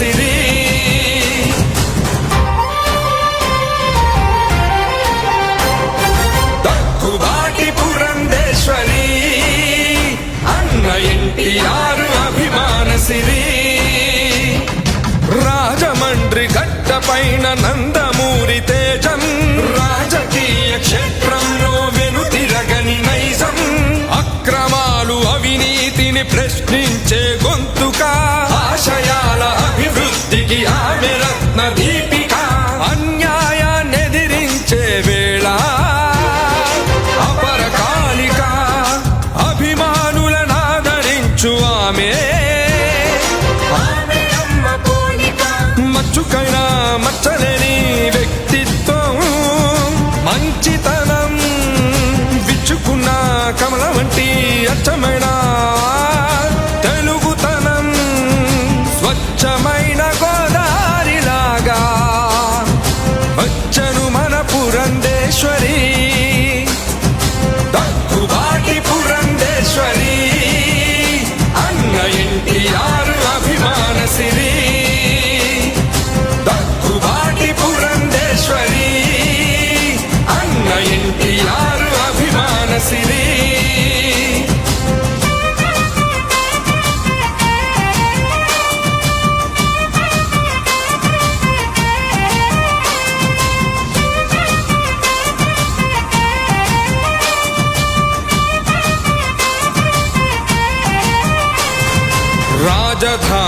చేసిరి. తక్కువాటి పురంధేశ్వరి అన్న అభిమాన రాజమండ్రి నందమూరి తేజం రాజకీయ క్షేత్రంలో వెనుతిరగని నైజం. అక్రమాలు అవినీతిని ప్రశ్నించే గొంతుకా 第二遍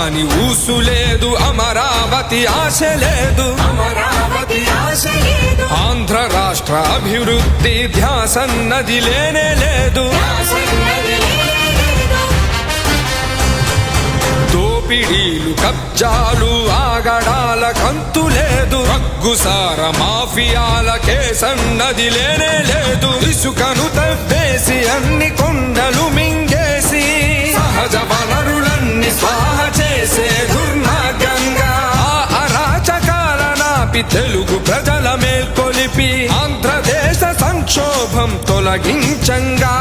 రాజధాని ఊసు లేదు అమరావతి ఆశ లేదు. అమరావతి ఆశ లేదు. ఆంధ్ర రాష్ట్ర అభివృద్ధి ధ్యాసన్నది లేనే లేదు. దోపిడీలు కబ్జాలు ఆగడాల కంతు లేదు. హగ్గుసార మాఫియాల కేసన్నది లేనే లేదు. ఇసుకను తవ్వేసి అన్ని కొండలు తెలుగు ప్రజల మేల్కొలిపి ఆంధ్రదేశ సంక్షోభం తొలగించంగా.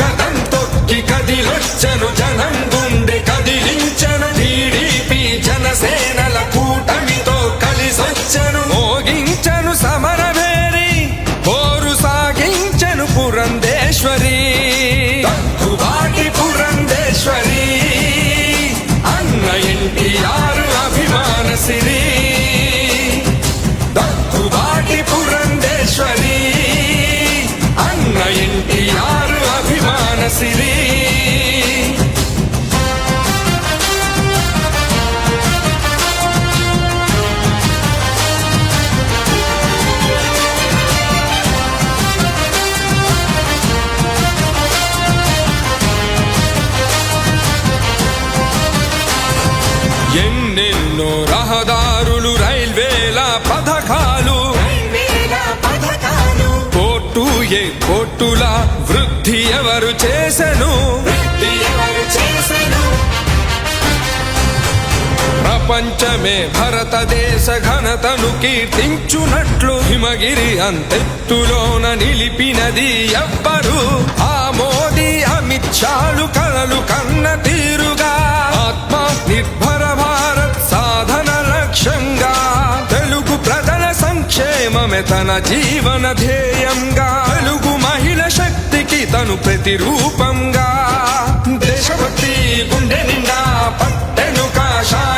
కదం తొక్కి కదిలొచ్చను జనం గుండె కదిలించన టీడీపీ జనసేనల కూటమితో కలిసొచ్చను. మోగించను సమరవేరి పోరు సాగించను పురంధేశ్వరి. పురంధేశ్వరి అన్న ఎన్టీఆర్ అభిమాన సిరి. రైల్వేల పథకాలు. పోర్టు ఏ పోర్టుల వృద్ధి ఎవరు చేసెను? ప్రపంచమే భరతదేశ ఘనతను కీర్తించునట్లు హిమగిరి అంతెత్తులోన నిలిపినది ఎవ్వరు. ఆ ఆమె తన జీవన ధ్యేయంగా తెలుగు మహిళ శక్తికి తను ప్రతిరూపంగా. దేశభక్తి గుండె నిండా పట్టెను కాషాయ